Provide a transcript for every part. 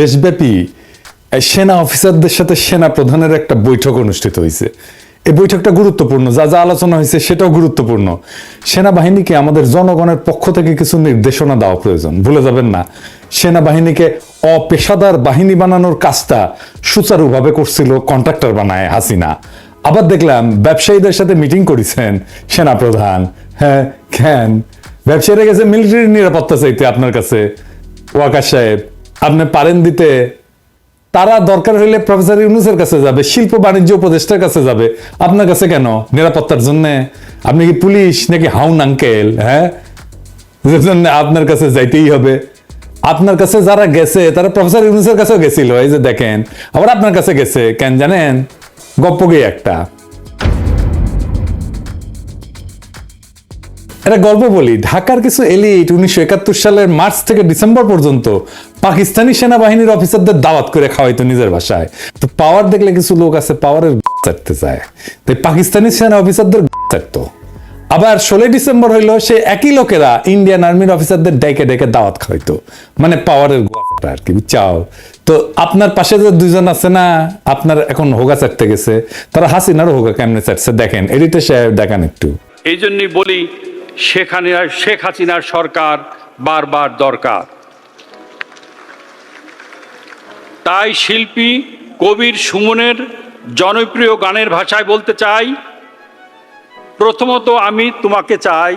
দেশব্যাপী সেনা অফিসারদের সাথে সেনা প্রধানের একটা বৈঠক অনুষ্ঠিত হয়েছে। এই বৈঠকটা গুরুত্বপূর্ণ, যা যা আলোচনা হয়েছে সেটাও গুরুত্বপূর্ণ। সেনাবাহিনীকে আমাদের জনগণের পক্ষ থেকে কিছু নির্দেশনা দেওয়া প্রয়োজন, ভুলে যাবেন না। সেনাবাহিনীকে অপেশাদার বাহিনী বানানোর কাজটা সুচারুভাবে করছিল কন্ট্রাক্টর বানায় হাসিনা। আবার দেখলাম ব্যবসায়ীদের সাথে মিটিং করেছেন সেনাপ্রধান হ্যাঁ কেন? ব্যবসায়ীরা গেছে মিলিটারি নিরাপত্তা চাইতে আপনার কাছে। ওয়াকা সাহেব আপনি পারেন দিতে। তারা দরকার হলে প্রফেসর ইউনুসের কাছে যাবে, শিল্প বাণিজ্য উপদেষ্টার কাছে যাবে। আপনার কাছে কেন? নিরাপত্তার জন্য? আপনি কি পুলিশ নাকি হাউন আঙ্কেল হ্যাঁ? আপনার কাছে যাইতেই হবে। আপনার কাছে যারা গেছে, তারা প্রফেসর ইউনুসের কাছেও গেছিল, এই যে দেখেন। আবার আপনার কাছে গেছে, কেন জানেন? গপ্পকে একটা। একটা গল্প বলি। ঢাকার কিছু এলিট উনিশশো একাত্তর সালের মার্চ থেকে ডিসেম্বর পর্যন্ত পাকিস্তানি সেনাবাহিনীর অফিসারদের দাওয়াত করে খাওয়াইতো নিজের ভাষায় তো পাওয়ার দেখলে কিছু লোক আছে পাওয়ারের চাটতে চায়। তাই পাকিস্তানি সেনা অফিসারদের চাটতো। আবার ষোলোই ডিসেম্বর হইল সে একই লোকেরা ইন্ডিয়ান আর্মির অফিসারদের ডেকে ডেকে দাওয়াত খাওয়াইতো। মানে পাওয়ারের গোয়াটা আর কি চাও তো আপনার পাশে যে দুজন আছে না, আপনার এখন হোগা চাটতে গেছে। তারা হাসিনারও হোগা কেমনে চাটছে দেখেন এডিটর সাহেব দেখান একটু। এই জন্যই বলি হাসিনার শেখ হাসিনার সরকার বারবার দরকার। তাই শিল্পী কবির সুমনের জনপ্রিয় গানের ভাষায় বলতে চাই, প্রথমত আমি তোমাকে চাই,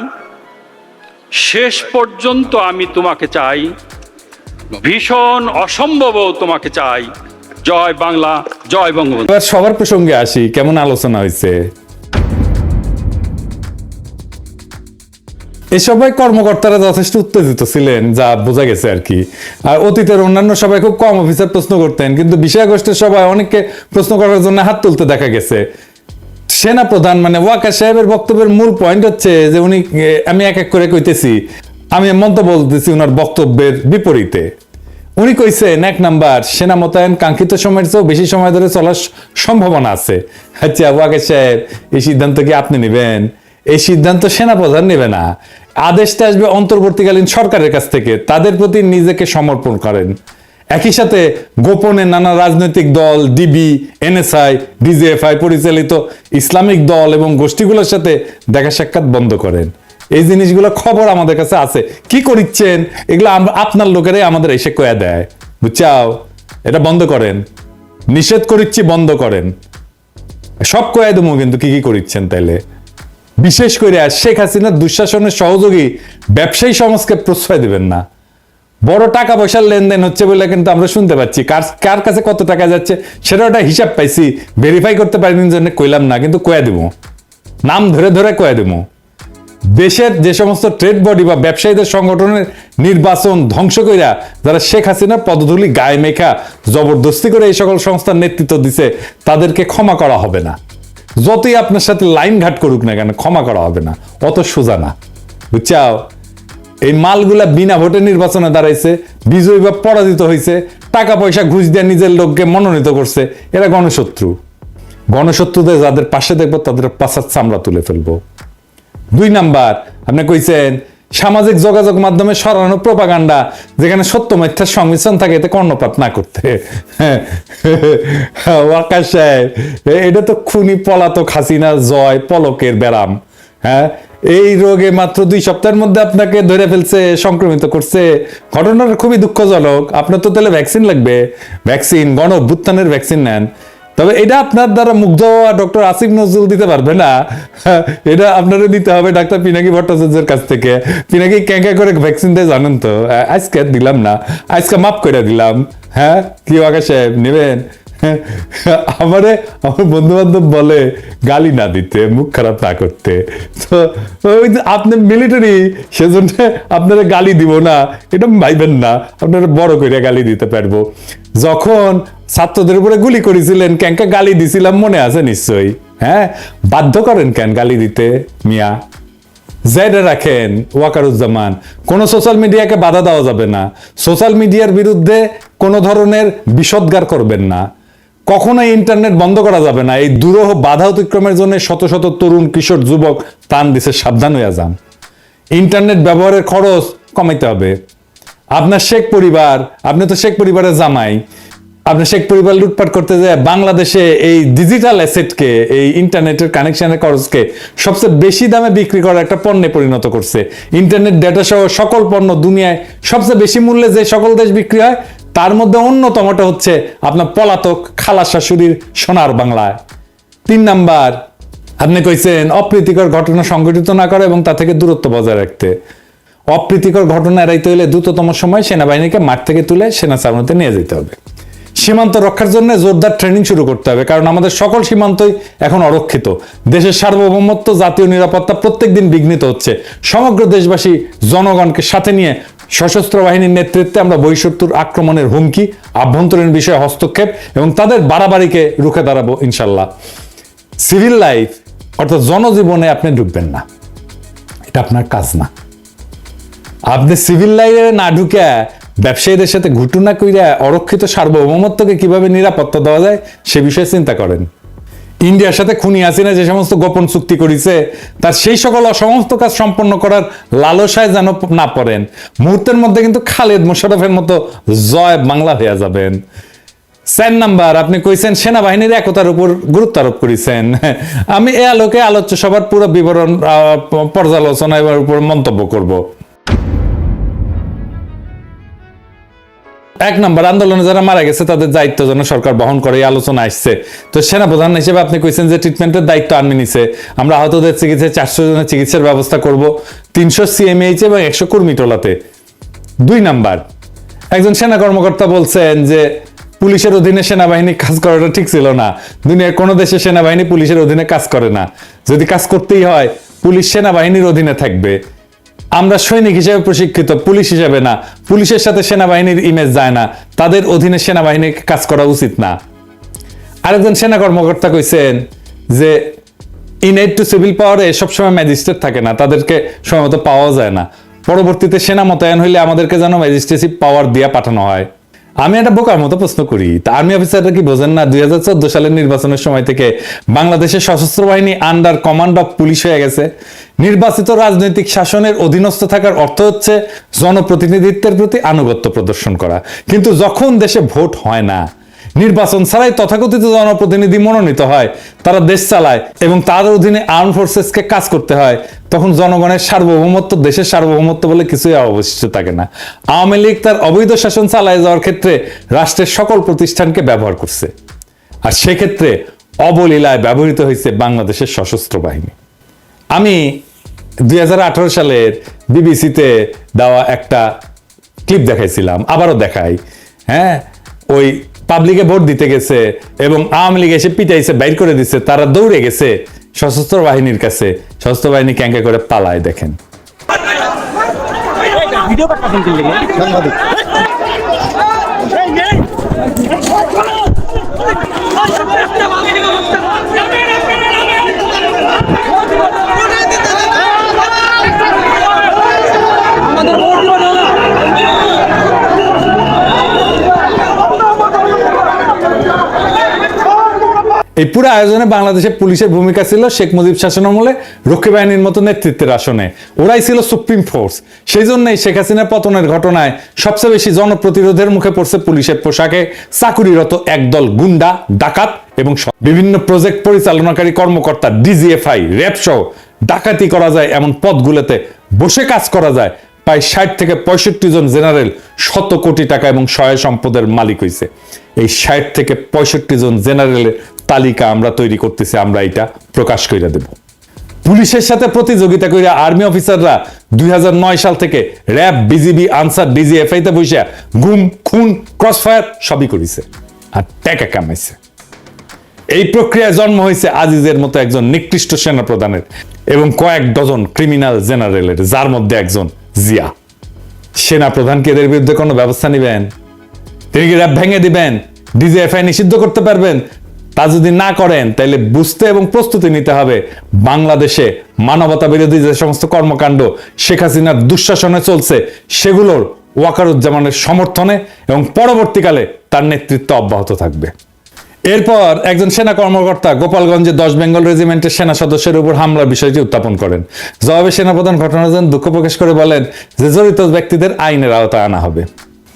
শেষ পর্যন্ত আমি তোমাকে চাই, ভীষণ অসম্ভবও তোমাকে চাই। জয় বাংলা, জয় বঙ্গবন্ধু। সবার প্রসঙ্গে আসি, কেমন আলোচনা হয়েছে? এই সবাই কর্মকর্তারা যথেষ্ট উত্তেজিত ছিলেন, যা বোঝা গেছে আর কি। আর অতীতের অন্যান্য সবাই খুব কম অফিসার প্রশ্ন করতেন, কিন্তু বিষয় গোষ্ঠীর সবাই অনেককে প্রশ্ন করার জন্য হাত তুলতে দেখা গেছে। সেনা প্রধান মানে ওয়াকা সাহেবের বক্তব্যের মূল পয়েন্ট হচ্ছে যে উনি আমি এক এক করে কইতেছি, আমি মন্তব্য বলতেছি ওনার বক্তব্যের বিপরীতে। উনি কইছেন, এক নাম্বার, সেনা মোতায়েন কাঙ্ক্ষিত সময়ের চেয়েও বেশি সময় ধরে চলার সম্ভাবনা আছে। আচ্ছা ওয়াকা সাহেব, এই সিদ্ধান্ত কি আপনি নেবেন? এই সিদ্ধান্ত সেনাপ্রধান নেবে না। আদেশটা আসবে অন্তর্বর্তীকালীন সরকারের কাছ থেকে। তাদের প্রতি নিজেকে সমর্পণ করেন। একই সাথে গোপনে নানা রাজনৈতিক দল, ডিবি, এনএসআই, ডিজিএফআই পরিচালিত ইসলামিক দল এবং গোষ্ঠীগুলোর সাথে দেখা সাক্ষাৎ বন্ধ করেন। এই জিনিসগুলো খবর আমাদের কাছে আছে। কি করিচ্ছেন? এগুলো আপনার লোকেরাই আমাদের এসে কয়া দেয়। বুঝছাও? এটা বন্ধ করেন। নিষেধ করিচ্ছি, বন্ধ করেন। সব কয়া দেবো কিন্তু কি কি করিচ্ছেন তাইলে? বিশেষ করে শেখ হাসিনার দুঃশাসনের সহযোগী ব্যবসায়ী সমাজকে প্রশ্রয় দিবেন না। বড় টাকা পয়সার লেনদেন হচ্ছে বলে কিন্তু আমরা শুনতে পাচ্ছি। কার কার কাছে কত টাকা যাচ্ছে সেটা একটা হিসাব পাইছি ভেরিফাই করতে পারিনি জন্য কইলাম না, কিন্তু কয়া দিব নাম ধরে ধরে কয়া দিব দেশের যে সমস্ত ট্রেড বডি বা ব্যবসায়ীদের সংগঠনের নির্বাচন ধ্বংস কইরা যারা শেখ হাসিনার পদধূলি গায়ে মেখা, জবরদস্তি করে এই সকল সংস্থার নেতৃত্ব দিছে, তাদেরকে ক্ষমা করা হবে না। যতই আপনার সাথে লাইন ঘাট করুক না কেন, ক্ষমা করা হবে না। অত সোজা না। বুঝছাও? এই মালগুলা বিনা ভোটে নির্বাচনে দাঁড়াইছে, বিজয়ী বা পরাজিত হয়েছে টাকা পয়সা ঘুষ দিয়ে নিজের লোককে মনোনীত করছে, এরা গণশত্রু। গণশত্রুদের যাদের পাশে দেখব, তাদের পাশার চামড়া তুলে ফেলব। দুই নাম্বার, আপনি কইছেন সামাজিক যোগাযোগ মাধ্যমে সরানো প্রপাগান্ডা, যেখানে সত্য মিথ্যার সংমিশ্রণ থাকে, এতে কর্ণপাত না করতে। ওয়াকার সাহেব, এটা তো খুনি পলাতক হাসিনা জয় পলকের ব্যারাম। হ্যাঁ এই রোগে মাত্র দুই সপ্তাহের মধ্যে আপনাকে ধরে ফেলছে, সংক্রমিত করছে। ঘটনাটা খুবই দুঃখজনক। আপনার তো তাহলে ভ্যাকসিন লাগবে। ভ্যাকসিন গণ অভ্যুত্থানের ভ্যাকসিন নেন। তবে এটা আপনার দ্বারা মুগ্ধ হওয়া ডক্টর আসিফ নজরুল দিতে পারবে না। এটা আপনারা নিতে হবে ডাক্তার পিনাকি ভট্টাচার্যের কাছ থেকে। পিনাকি ক্যাঁকা করে ভ্যাকসিন দেয় জানেন তো? আজকে দিলাম না। আজকে মাফ করে দিলাম। হ্যাঁ? কি ওয়াকা সাহেব, নেবেন? আমারে, আমার বন্ধু বান্ধব বলে গালি না দিতে, মুখ খারাপ না করতে। তো, ওই যে আপনি মিলিটারি সেজন্য আপনারা গালি দিব না। এটা ভাইবেন না। আপনারা বড় করে গালি দিতে পারব। যখন ছাত্রদের উপরে গুলি করেছিলেন ক্যাঙ্কা গালি দিছিলাম, মনে আছে নিশ্চয়ই? হ্যাঁ? বাধ্য করেন কেন গালি দিতে, মিয়া? জেডে রাখেন, ওয়াকারুজ্জামান। কোন সোশ্যাল মিডিয়াকে বাধা দেওয়া যাবে না। সোশ্যাল মিডিয়ার বিরুদ্ধে কোনো ধরনের বিষদগার করবেন না। কখনোই ইন্টারনেট বন্ধ করা যাবে না। এই দুরূহ বাধা অতিক্রমের জন্য শত শত তরুণ, কিশোর, যুবক প্রাণ দিছে, সাবধান হয়ে যান। ইন্টারনেট ব্যবহারের খরচ কমাইতে হবে। আপনার শেখ পরিবার, আপনি তো শেখ পরিবারের জামাই। আপনি শেখ পরিবার লুটপাট করতে যায় বাংলাদেশে এই ডিজিটাল অ্যাসেটকে এই ইন্টারনেটের কানেকশনের খরচকে সবচেয়ে বেশি দামে বিক্রি করার একটা পণ্যে পরিণত করছে। ইন্টারনেট ডেটা সহ সকল পণ্য দুনিয়ায় সবচেয়ে বেশি মূল্যে যে সকল দেশ বিক্রি হয়, তার মধ্যে অন্যতমটা হচ্ছে আপনার পলাতক খালা শাশুড়ির সোনার বাংলায়। তিন নাম্বার, আপনি কইছেন অপ্রীতিকর ঘটনা সংঘটিত না করা এবং তা থেকে দূরত্ব বজায় রাখতে। অপ্রীতিকর ঘটনা এড়াইতে হলে দ্রুততম সময় সেনাবাহিনীকে মাঠ থেকে তুলে সেনা চালানোতে নিয়ে যেতে হবে। সীমান্ত রক্ষার জন্য জোরদার ট্রেনিং শুরু করতে হবে, কারণ আমাদের সকল সীমান্তই এখন অরক্ষিত। দেশের সার্বভৌমত্ব, জাতীয় নিরাপত্তা প্রত্যেকদিন বিঘ্নিত হচ্ছে। সমগ্র দেশবাসী, জনগণকে সাথে নিয়ে সশস্ত্র বাহিনীর নেতৃত্বে আমরা বহিঃশত্রুর আক্রমণের হুমকি, আভ্যন্তরীণ বিষয়ে হস্তক্ষেপ এবং তাদের বাড়াবাড়িকে রুখে দাঁড়াবো ইনশাল্লাহ সিভিল লাইফ, অর্থাৎ জনজীবনে আপনি ঢুকবেন না। এটা আপনার কাজ না। আপনি সিভিল লাইনে না ঢুকে ব্যবসায়ীদের সাথে ঘুটুনা কইরা অরক্ষিত সার্বভৌমত্বকে কীভাবে নিরাপত্তা দেওয়া যায়, সে বিষয়ে চিন্তা করেন। ইন্ডিয়ার সাথে খুনি হাসিনা যে সমস্ত গোপন চুক্তি করেছে, তার সেই সকল অসমস্ত কাজ সম্পন্ন করার লালসায় যেন না পড়েন। মুহূর্তের মধ্যে কিন্তু খালেদ মোশারফের মতো জয় বাংলা হয়ে যাবেন। চার নাম্বার, আপনি কইছেন সেনাবাহিনীর একতার উপর গুরুত্ব আরোপ করেছেন। আমি এ আলোকে আলোচ্য সবার পুরো বিবরণ পর্যালোচনা এবার উপর মন্তব্য করব। এক নম্বর, আন্দোলনে যারা মারা গেছে, তাদের দায়িত্ব যেন সরকার বহন করে, এই আলোচনা আসছে। তো সেনাপ্রধান হিসেবে আপনি কইছেন যে ট্রিটমেন্টের দায়িত্ব আর্মি নিছে। আমরা আহতদের চিকিৎসায় চারশো জনের চিকিৎসার ব্যবস্থা করব, তিনশো সিএমএইচ এবং একশো কর্মী টোলাতে। দুই নাম্বার, একজন সেনা কর্মকর্তা বলছেন যে পুলিশের অধীনে সেনাবাহিনী কাজ করাটা ঠিক ছিল না। দুনিয়ার কোনো দেশে সেনাবাহিনী পুলিশের অধীনে কাজ করে না। যদি কাজ করতেই হয়, পুলিশ সেনাবাহিনীর অধীনে থাকবে। আমরা সৈনিক হিসেবে প্রশিক্ষিত, পুলিশ হিসেবে না। পুলিশের সাথে সেনাবাহিনীর ইমেজ যায় না। তাদের অধীনে সেনাবাহিনীর কাজ করা উচিত না। আরেকজন সেনা কর্মকর্তা কইছেন যে ইনএড টু সিভিল পাওয়ারে সবসময় ম্যাজিস্ট্রেট থাকে না। তাদেরকে সময়মতো পাওয়া যায় না। পরবর্তীতে সেনা মোতায়েন হইলে আমাদেরকে যেন ম্যাজিস্ট্রেসি পাওয়ার দিয়ে পাঠানো হয়। আমি একটা বোকার মতো প্রশ্ন করি। তা আর্মি অফিসাররা কি বোঝেন না দুই হাজার চোদ্দ সালের নির্বাচনের সময় থেকে বাংলাদেশের সশস্ত্র বাহিনী আন্ডার কমান্ড অফ পুলিশ হয়ে গেছে? নির্বাচিত রাজনৈতিক শাসনের অধীনস্থ থাকার অর্থ হচ্ছে জনপ্রতিনিধিত্বের প্রতি আনুগত্য প্রদর্শন করা। কিন্তু যখন দেশে ভোট হয় না নির্বাচন ছাড়াই তথাকথিত জনপ্রতিনিধি মনোনীত হয়। তারা দেশ চালায় এবং তার অধীনে আর্ম ফোর্সেসকে কাজ করতে হয়। তখন জনগণের সার্বভৌমত্ব, দেশের সার্বভৌমত্ব বলে কিছুই অবশিষ্ট থাকে না। আওয়ামী লীগ তার অবৈধ শাসন চালায় যাওয়ার ক্ষেত্রে রাষ্ট্রের সকল প্রতিষ্ঠানকে ব্যবহার করছে। আর সেক্ষেত্রে অবলীলায় ব্যবহৃত হয়েছে বাংলাদেশের সশস্ত্র বাহিনী। আমি দুই হাজার আঠারো সালের বিবিসিতে দেওয়া একটা ক্লিপ দেখাইছিলাম, আবারও দেখাই। হ্যাঁ ওই পাবলিকে ভোট দিতে গেছে এবং আওয়ামী লীগ এসে পিটাইছে, বাইর করে দিছে, তারা দৌড়ে গেছে সশস্ত্র বাহিনীর কাছে। সশস্ত্র বাহিনী ক্যাঙ্কে করে পালায়, দেখেন। ভিডিও পাঠাবেন কি লেগে সাংবাদিক এই পুরো আয়োজনে বাংলাদেশের পুলিশের ভূমিকা ছিল শেখ মুজিব শাসনামলে রক্ষী বাহিনীর মতো নেতৃত্বের আসনে। ওরাই ছিল সুপ্রিম ফোর্স। সেই জন্যই শেখ হাসিনার পতনের ঘটনায় সবচেয়ে বেশি জনপ্রতিরোধের মুখে পড়ছে পুলিশের পোশাকে চাকুরিরত একদল গুন্ডা, ডাকাত এবং বিভিন্ন প্রজেক্ট পরিচালনাকারী কর্মকর্তা, ডিজিএফআই, র্যাব সহ ডাকাতি করা যায় এমন পদগুলোতে বসে কাজ করা যায়। প্রায় ষাট থেকে পঁয়ষট্টি জন জেনারেল শত কোটি টাকা এবং সহায় সম্পদের মালিক হয়েছে এই ষাট থেকে পঁয়ষট্টি জন জেনারেলের তালিকা আমরা তৈরি করতেছি, আমরা এটা প্রকাশ করে দেব। পুলিশের সাথে প্রতিযোগিতা করে আর্মি অফিসাররা দুই সাল থেকে র্যাব, বিজিবি, আনসার, ডিজিএফআই তে বসে গুম, খুন, ক্রসফায়ার সবই করেছে আর টাকা কামাইছে। এই প্রক্রিয়ায় জন্ম হয়েছে আজিজের মতো একজন নিকৃষ্ট সেনা প্রধানের এবং কয়েক ডজন ক্রিমিনাল জেনারেলের, যার মধ্যে একজন জিয়া। সেনা প্রধান কি এদের বিরুদ্ধে কোনো ব্যবস্থা নেবেন? তিনি কি র্যাব ভেঙে দিবেন? ডিজিএফআই নিষিদ্ধ করতে পারবেন? তা যদি না করেন তাহলে বুঝতে এবং প্রস্তুতি নিতে হবে। বাংলাদেশে মানবতা বিরোধী যে সমস্ত কর্মকাণ্ড শেখ হাসিনার দুঃশাসনে চলছে, সেগুলোর ওয়াকারুজ্জামানের সমর্থনে এবং পরবর্তীকালে তার নেতৃত্ব অব্যাহত থাকবে। এরপর একজন সেনা কর্মকর্তা গোপালগঞ্জে দশ বেঙ্গল রেজিমেন্টের সেনা সদস্যের উপর হামলার বিষয়টি উত্থাপন করেন। জবাবে সেনাপ্রধান ঘটনার জন্য দুঃখ প্রকাশ করে বলেন যে জড়িত ব্যক্তিদের আইনের আওতায় আনা হবে।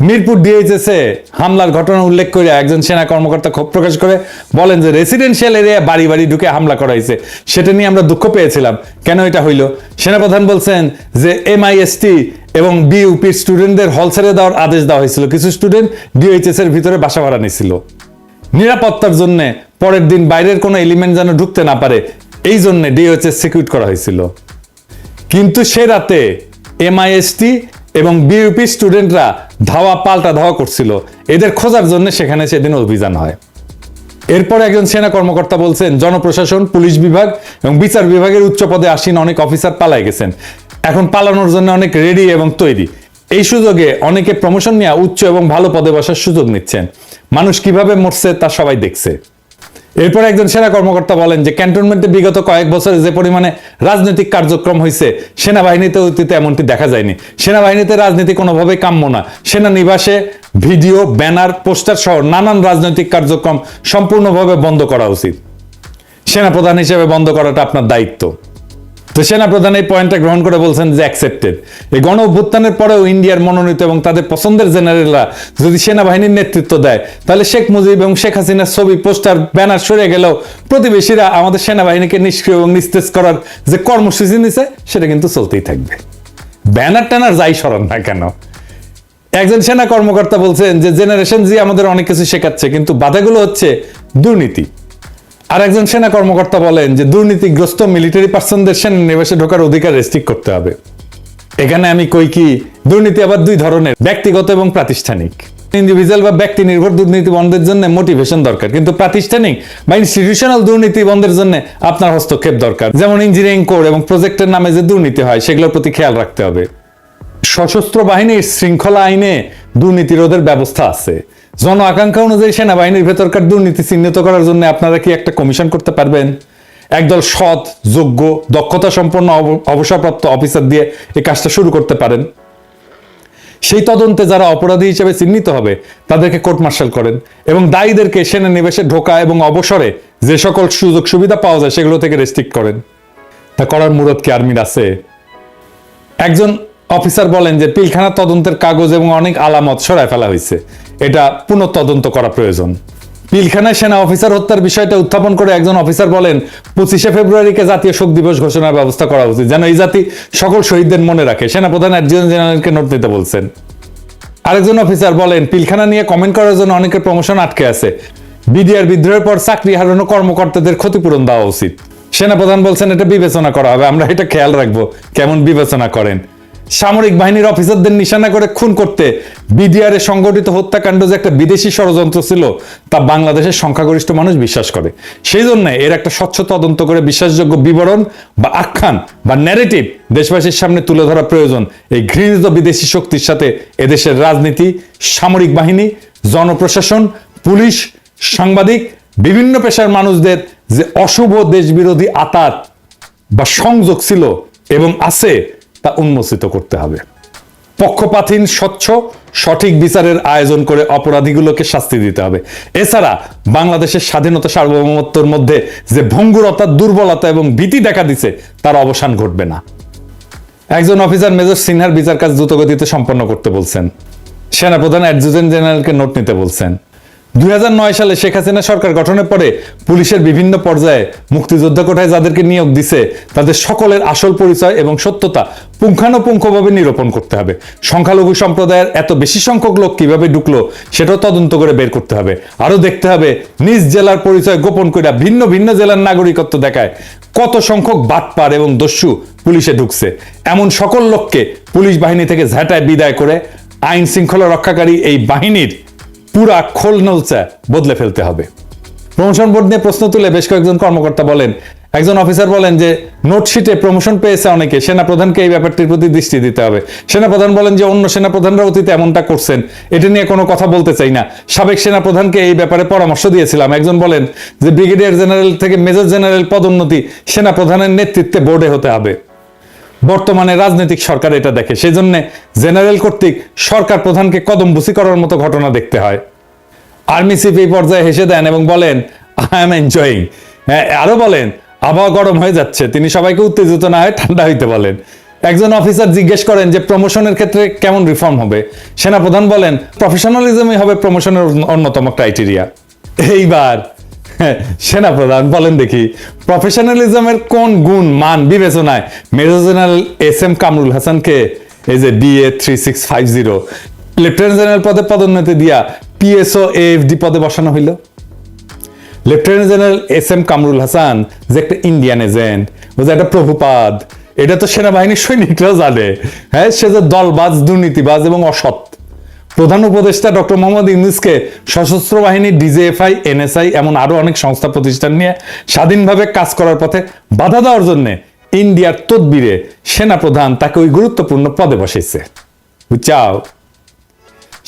মিরপুর ডিএইচএসে হামলার ঘটনা উল্লেখ করে একজন সেনা কর্মকর্তা ক্ষোভ প্রকাশ করে বলেন যে রেসিডেন্সিয়াল এরিয়া বাড়ি বাড়ি ঢুকে হামলা করা হয়েছে। সেটা নিয়ে আমরা দুঃখ পেয়েছিলাম। কেন এটা হইল? সেনাপ্রধান বলছেন যে এমআইএসটি এবং বিইউপির স্টুডেন্টদের হল দেওয়ার আদেশ দেওয়া হয়েছিল। কিছু স্টুডেন্ট ডিএইচএস এর ভিতরে বাসা ভাড়া নিয়েছিল। নিরাপত্তার জন্য পরের দিন বাইরের কোনো এলিমেন্ট যেন ঢুকতে না পারে, এই জন্য ডিওএইচএস সিকিউর করা হয়েছিল। কিন্তু সে রাতে এমআইএসটি এবং বিউপি স্টুডেন্টরা ধাওয়া পাল্টা ধাওয়া করছিল। এদের খোঁজার জন্য সেখানে সেদিন অভিযান হয়। এরপর একজন সেনা কর্মকর্তা বলছেন, জনপ্রশাসন, পুলিশ বিভাগ এবং বিচার বিভাগের উচ্চ পদে আসীন অনেক অফিসার পালায় গেছেন। এখন পালানোর জন্য অনেক রেডি এবং তৈরি। এই সুযোগে অনেকে প্রমোশন নিয়ে উচ্চ এবং ভালো পদে বসার সুযোগ নিচ্ছেন। মানুষ কীভাবে মরছে তা সবাই দেখছে। এরপর একজন সেনা কর্মকর্তা বলেন যে ক্যান্টনমেন্টে বিগত কয়েক বছরে যে পরিমাণে রাজনৈতিক কার্যক্রম হয়েছে সেনাবাহিনীতে অতীতে এমনটি দেখা যায়নি। সেনাবাহিনীতে রাজনীতি কোনোভাবে কাম্য না। সেনানিবাসে ভিডিও, ব্যানার, পোস্টার সহ নানান রাজনৈতিক কার্যক্রম সম্পূর্ণভাবে বন্ধ করা উচিত। সেনাপ্রধান হিসেবে বন্ধ করাটা আপনার দায়িত্ব। তো সেনাপ্রধান এই পয়েন্টটা গ্রহণ করে বলছেন যে অ্যাকসেপ্টেড এই গণ অভ্যুত্থানের পরেও ইন্ডিয়ার মনোনীত এবং তাদের পছন্দের জেনারেলরা যদি সেনাবাহিনীর নেতৃত্ব দেয়, তাহলে শেখ মুজিব এবং শেখ হাসিনার ছবি, পোস্টার, ব্যানার সরে গেলেও প্রতিবেশীরা আমাদের সেনাবাহিনীকে নিষ্ক্রিয় এবং নিস্তেজ করার যে কর্মসূচি নিছে, সেটা কিন্তু চলতেই থাকবে। ব্যানার ট্যানার যাই সরান না কেন। একজন সেনা কর্মকর্তা বলছেন যে জেনারেশন জি আমাদের অনেক কিছু শেখাচ্ছে, কিন্তু বাধাগুলো হচ্ছে দুর্নীতি। আর একজন সেনা কর্মকর্তা বলেন যে দুর্নীতিগ্রস্ত মিলিটারি পার্সনদের সেনানিবাসে ঢোকার অধিকার রেস্ট্রিক্ট করতে হবে। এখানে আমি কই কি, দুর্নীতি আবার দুই ধরনের, ব্যক্তিগত এবং প্রাতিষ্ঠানিক। ইন্ডিভিজুয়াল বা ব্যক্তি নির্ভর দুর্নীতি বন্ধের জন্য মোটিভেশন দরকার, কিন্তু প্রাতিষ্ঠানিক বা ইনস্টিটিউশনাল দুর্নীতি বন্ধের জন্য আপনার হস্তক্ষেপ দরকার। যেমন ইঞ্জিনিয়ারিং কোড এবং প্রজেক্টের নামে যে দুর্নীতি হয়, সেগুলোর প্রতি খেয়াল রাখতে হবে। সশস্ত্র বাহিনীর শৃঙ্খলা আইনে দুর্নীতি রোধের ব্যবস্থা আছে। জন আকাঙ্ক্ষা অনুযায়ী সেনাবাহিনীর ভেতরকার দুর্নীতি চিহ্নিত করার জন্য আপনারা কি একটা কমিশন করতে পারবেন? একদল সৎ, যোগ্য দক্ষতা সম্পন্ন অব- অবসরপ্রাপ্ত অফিসার দিয়ে এই কাজটা শুরু করতে পারেন। সেই তদন্তে যারা অপরাধী হিসেবে চিহ্নিত হবে, তাদেরকে কোর্ট মার্শাল করেন এবং দায়ীদেরকে সেনানিবাসে ঢোকা এবং অবসরে যে সকল সুযোগ সুবিধা পাওয়া যায় সেগুলো থেকে রেস্ট্রিক্ট করেন। তা করার মুরত কি আর্মির আছে? একজন অফিসার বলেন যে পিলখানা তদন্তের কাগজ এবং অনেক আলামত সরায় ফেলা হয়েছে। এটা পুনঃ তদন্ত করা প্রয়োজন। পিলখানায় সেনা অফিসার হত্যার বিষয়টা উত্থাপন করে একজন অফিসার বলেন, পঁচিশে ফেব্রুয়ারিকে জাতীয় শোক দিবস ঘোষণার ব্যবস্থা করা উচিত, যেন এই জাতি সকল শহীদদের মনে রাখে। সেনাপ্রধান অ্যাডজুয়েন্ট জেনারেলকে নোট দিতে বলছেন। আরেকজন অফিসার বলেন, পিলখানা নিয়ে কমেন্ট করার জন্য অনেকের প্রমোশন আটকে আছে। বিডিআর বিদ্রোহের পর চাকরি হারানো কর্মকর্তাদের ক্ষতিপূরণ দেওয়া উচিত। সেনাপ্রধান বলছেন, এটা বিবেচনা করা হবে, আমরা এটা খেয়াল রাখব, কেমন বিবেচনা করেন? সামরিক বাহিনীর অফিসারদের নিশানা করে খুন করতে বিডিআর এ সংগঠিত হত্যাকাণ্ড যে একটা বিদেশি ষড়যন্ত্র ছিল, তা বাংলাদেশের সংখ্যাগরিষ্ঠ মানুষ বিশ্বাস করে। সেই জন্য এর একটা স্বচ্ছ তদন্ত করে বিশ্বাসযোগ্য বিবরণ বা আখ্যান বা ন্যারেটিভ দেশবাসীর সামনে তুলে ধরা প্রয়োজন এই ঘৃণিত বিদেশি শক্তির সাথে এদেশের রাজনীতি, সামরিক বাহিনী, জনপ্রশাসন, পুলিশ, সাংবাদিক, বিভিন্ন পেশার মানুষদের যে অশুভ দেশবিরোধী আতাত বা সংযোগ ছিল এবং আছে তা উন্মোচিত করতে হবে। পক্ষপাতহীন, স্বচ্ছ, সঠিক বিচারের আয়োজন করে অপরাধীগুলোকে শাস্তি দিতে হবে। এছাড়া বাংলাদেশের স্বাধীনতা সার্বভৌমত্বের মধ্যে যে ভঙ্গুরতা, দুর্বলতা এবং ভীতি দেখা দিছে, তার অবসান ঘটবে না। একজন অফিসার মেজর সিনহার বিচার কাজ দ্রুতগতিতে সম্পন্ন করতে বলছেন। সেনাপ্রধান অ্যাডজুটেন্ট জেনারেলকে নোট নিতে বলছেন। দুই হাজার নয় সালে শেখ হাসিনা সরকার গঠনের পরে পুলিশের বিভিন্ন পর্যায়ে মুক্তিযোদ্ধা কোঠায় যাদেরকে নিয়োগ দিছে, তাদের সকলের আসল পরিচয় এবং সত্যতা পুঙ্খানুপুঙ্খভাবে নিরূপণ করতে হবে। সংখ্যালঘু সম্প্রদায়ের এত বেশি সংখ্যক লোক কীভাবে ঢুকলো, সেটাও তদন্ত করে বের করতে হবে। আরও দেখতে হবে, নিজ জেলার পরিচয় গোপন করে ভিন্ন ভিন্ন জেলার নাগরিকত্ব দেখায় কত সংখ্যক বাটপার এবং দস্যু পুলিশে ঢুকছে। এমন সকল লোককে পুলিশ বাহিনী থেকে ঝাঁটায় বিদায় করে আইন শৃঙ্খলা রক্ষাকারী এই বাহিনীর পুরা খোল নলচা বদলে ফেলতে হবে। প্রমোশন বোর্ড নিয়ে প্রশ্ন তুলে বেশ কয়েকজন কর্মকর্তা বলেন, একজন অফিসার বলেন যে নোটশিটে প্রমোশন পেয়েছে অনেকে, সেনাপ্রধানকে এই ব্যাপারটির প্রতি দৃষ্টি দিতে হবে। সেনাপ্রধান বলেন যে, অন্য সেনাপ্রধানরা অতীতে এমনটা করছেন, এটা নিয়ে কোনো কথা বলতে চাই না। সাবেক সেনাপ্রধানকে এই ব্যাপারে পরামর্শ দিয়েছিলাম। একজন বলেন যে ব্রিগেডিয়ার জেনারেল থেকে মেজর জেনারেল পদোন্নতি সেনাপ্রধানের নেতৃত্বে বোর্ডে হতে হবে। বর্তমানে রাজনৈতিক সরকার এটা দেখে। সেই জন্য জেনারেল কর্তৃক সরকার প্রধানকে কদমবুসি করার মতো ঘটনা দেখতে হয়। আর্মি চিফ এই পর্যায়ে হেসে দেন এবং বলেন আই এম এনজয়িং হ্যাঁ আরও বলেন, আবহাওয়া গরম হয়ে যাচ্ছে, তিনি সবাইকে উত্তেজিত না হয়ে ঠান্ডা হইতে বলেন। একজন অফিসার জিজ্ঞেস করেন যে প্রমোশনের ক্ষেত্রে কেমন রিফর্ম হবে? সেনাপ্রধান বলেন প্রফেশনালিজমই হবে প্রমোশনের অন্যতম ক্রাইটেরিয়া এইবার সেনাপ্রধান, বলেন দেখি প্রফেশনালিজমের কোন গুণ, মান, বিবেচনায় major general S M Kamrul হাসানকে এই যে DA three six five zero lieutenant general পদে পদোন্নতি দিয়া পিএসও এএফডি পদে বসানো হইল। Lieutenant general S M Kamrul Hasan যে একটা ইন্ডিয়ান এজেন্ট ও যে একটা প্রভুপাদ, এটা তো সেনাবাহিনীর সৈনিকরাও জানে। হ্যাঁ সে যে দলবাজ, দুর্নীতিবাজ এবং অসৎ। প্রধান উপদেষ্টা ডক্টর মোহাম্মদ ইউনুসকে সশস্ত্র বাহিনী, ডিজিএফআই, এনএসআই এমন আরও অনেক সংস্থা, প্রতিষ্ঠান নিয়ে স্বাধীনভাবে কাজ করার পথে বাধা দেওয়ার জন্য ইন্ডিয়ার তদবিরে সেনাপ্রধান তাকে ওই গুরুত্বপূর্ণ পদে বসেছে বুঝছাও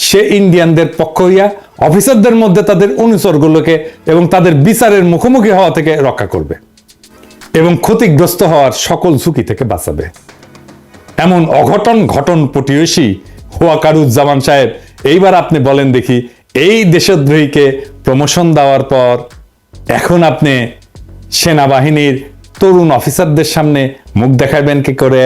সে ইন্ডিয়ানদের পক্ষ হইয়া অফিসারদের মধ্যে তাদের অনুচরগুলোকে এবং তাদের বিচারের মুখোমুখি হওয়া থেকে রক্ষা করবে এবং ক্ষতিগ্রস্ত হওয়ার সকল ঝুঁকি থেকে বাঁচাবে। এমন অঘটন ঘটন পটিয়সী হোয়াকারুজ্জামান সাহেব, এইবার আপনি বলেন দেখি, এই দেশদ্রোহীকে প্রমোশন দেওয়ার পর এখন আপনি সেনাবাহিনীর তরুণ অফিসারদের সামনে মুখ দেখাবেন কি করে?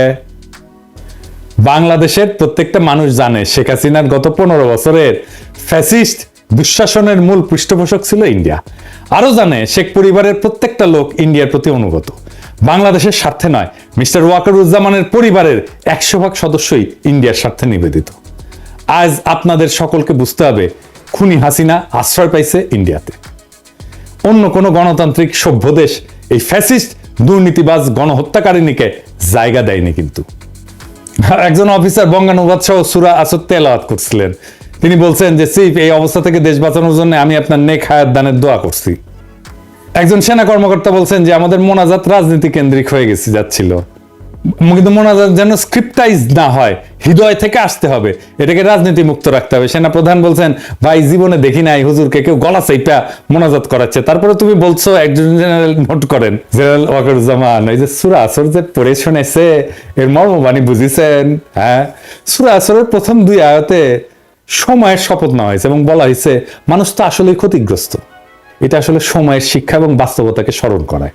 বাংলাদেশের প্রত্যেকটা মানুষ জানে, শেখ হাসিনার গত পনেরো বছরের ফ্যাসিস্ট দুঃশাসনের মূল পৃষ্ঠপোষক ছিল ইন্ডিয়া। আরও জানে, শেখ পরিবারের প্রত্যেকটা লোক ইন্ডিয়ার প্রতি অনুগত। বাংলাদেশের স্বার্থে নয়, মিস্টার ওয়াকারুজ্জামানের পরিবারের একশো ভাগ সদস্যই ইন্ডিয়ার স্বার্থে নিবেদিত। আজ আপনাদের সকলকে বুঝতে হবে, খুনি হাসিনা আশ্রয় পাইছে ইন্ডিয়াতে। অন্য কোনো গণতান্ত্রিক সভ্য দেশ এই ফ্যাসিস্ট, দুর্নীতিবাজ গণহত্যাকারিণীকে জায়গা দেয়নি কিন্তু। একজন অফিসার বঙ্গানুবাদ সহ সুরা আসর তেলাওয়াত করছিলেন। তিনি বলছেন যে, সিফ, এই অবস্থা থেকে দেশ বাঁচানোর জন্য আমি আপনার নেক হায়াত দানের দোয়া করছি। একজন সেনা কর্মকর্তা বলছেন যে, আমাদের মোনাজাত রাজনীতি কেন্দ্রিক হয়ে গেছে, যাচ্ছিল। কিন্তু মোনাজাত যেন স্ক্রিপ্টাইজ না হয়, হৃদয় থেকে আসতে হবে। এটাকে রাজনীতি মুক্ত রাখতে হবে। সেনা প্রধান বলছেন, ভাই, জীবনে দেখি নাই, হুজুরকে কেউ গলা চাইপা মোনাজাত করাচ্ছে। তারপরে তুমি বলছো, একজন জেনারেল নোট করেন, জেনারেল ওয়াকারুজ্জামান, এই যে সুরা আসর যে পড়ে শুনেছে, এর মর্মবাণী বুঝিছেন হ্যাঁ? সুরা আসরের প্রথম দুই আয়তে সময়ের শপথ নেওয়া হয়েছে এবং বলা হয়েছে, মানুষ তো আসলেই ক্ষতিগ্রস্ত। এটা আসলে সময়ের শিক্ষা এবং বাস্তবতাকে স্মরণ করায়।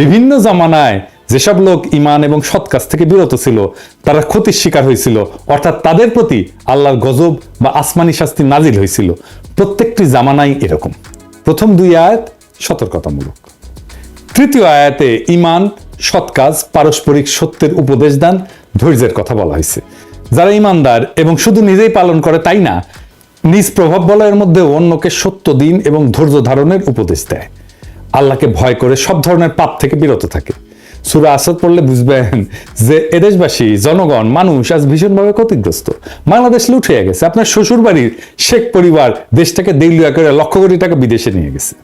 বিভিন্ন জামানায় যেসব লোক ইমান এবং সৎ কাজ থেকে বিরত ছিল, তারা ক্ষতির শিকার হয়েছিল। অর্থাৎ তাদের প্রতি আল্লাহর গজব বা আসমানি শাস্তি নাজিল হয়েছিল। প্রত্যেকটি জামানাই এরকম। প্রথম দুই আয়াত সতর্কতামূলক। তৃতীয় আয়াতে ইমান সৎ কাজ, পারস্পরিক সত্যের উপদেশ দান, ধৈর্যের কথা বলা হয়েছে। যারা ইমানদার এবং শুধু নিজেই পালন করে তাই না, নিজ প্রভাব বলয়ের মধ্যে অন্যকে সত্য দিন এবং ধৈর্য ধারণের উপদেশ দেয়। আল্লাহকে ভয় করে সব ধরনের পাপ থেকে বিরত থাকে। সুরা আসাদ পড়লে বুঝবেন যে এদেশবাসী, জনগণ, মানুষ আজ ভীষণভাবে ক্ষতিগ্রস্ত। বাংলাদেশ লুট গেছে। আপনার শ্বশুর বাড়ির শেখ পরিবার দেশটাকে দেউলিয়া করে লক্ষ কোটি টাকা বিদেশে নিয়ে গেছে।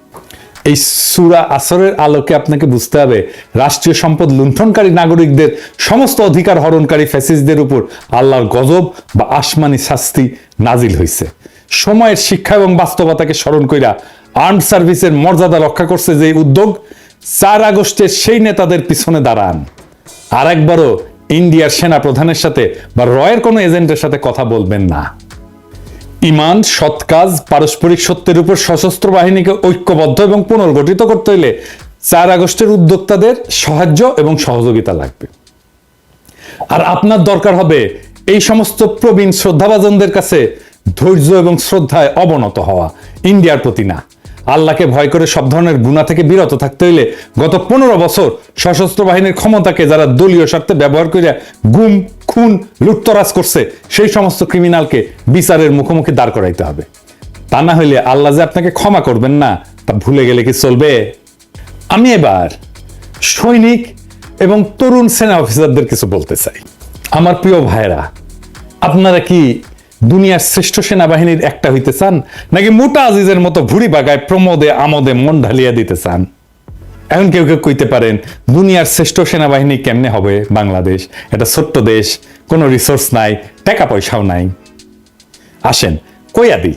এই সুরা আসরের আলোকে আপনাকে বুঝতে হবে, রাষ্ট্রীয় সম্পদ লুণ্ঠনকারী নাগরিকদের সমস্ত অধিকার হরণকারী ফ্যাসিসদের উপর আল্লাহর গজব বা আসমানি শাস্তি নাজিল হয়েছে সময়ের শিক্ষা এবং বাস্তবতাকে স্মরণ কইরা আর্মড সার্ভিসের মর্যাদা রক্ষা করছে যে উদ্যোগ চার আগস্টের সেই নেতাদের পিছনে দাঁড়ান। আর একবারও ইন্ডিয়ার সেনা প্রধানের সাথে বা রয়ের কোনো এজেন্টের সাথে কথা বলবেন না। ইমান, সৎ কাজ, পারস্পরিক সত্যের উপর সশস্ত্র বাহিনীকে ঐক্যবদ্ধ এবং পুনর্গঠিত করতে হলে চার আগস্টের উদ্যোক্তাদের সাহায্য এবং সহযোগিতা লাগবে। আর আপনার দরকার হবে এই সমস্ত প্রবীণ শ্রদ্ধাভাজনদের কাছে ধৈর্য এবং শ্রদ্ধায় অবনত হওয়া, ইন্ডিয়ার প্রতি না। আল্লাহকে ভয় করে সব ধরনের গুণা থেকে বিরত থাকতে হইলে গত পনেরো বছর সশস্ত্র বাহিনীর ক্ষমতাকে যারা দলীয় স্বার্থে ব্যবহার করে গুম, খুন, লুটতরাজ করছে, সেই সমস্ত ক্রিমিনালকে বিচারের মুখোমুখি দাঁড় করাইতে হবে। তা না হইলে আল্লাহ যে আপনাকে ক্ষমা করবেন না, তা ভুলে গেলে কি চলবে? আমি এবার সৈনিক এবং তরুণ সেনা অফিসারদের কিছু বলতে চাই। আমার প্রিয় ভাইরা আপনারা কি দুনিয়ার শ্রেষ্ঠ সেনাবাহিনীর একটা হইতে চান, নাকি মোটা আজিজের মতো ভুড়ি বাগায় প্রমোদে আমোদে মন ঢালিয়া দিতে চান? এখন কেউ কেউ কইতে পারেন, দুনিয়ার শ্রেষ্ঠ সেনাবাহিনী কেমনে হবে বাংলাদেশ? এটা ছোট্ট দেশ, কোনো রিসোর্স নাই, টাকা পয়সাও নাই। আসেন, কইয়া দিই।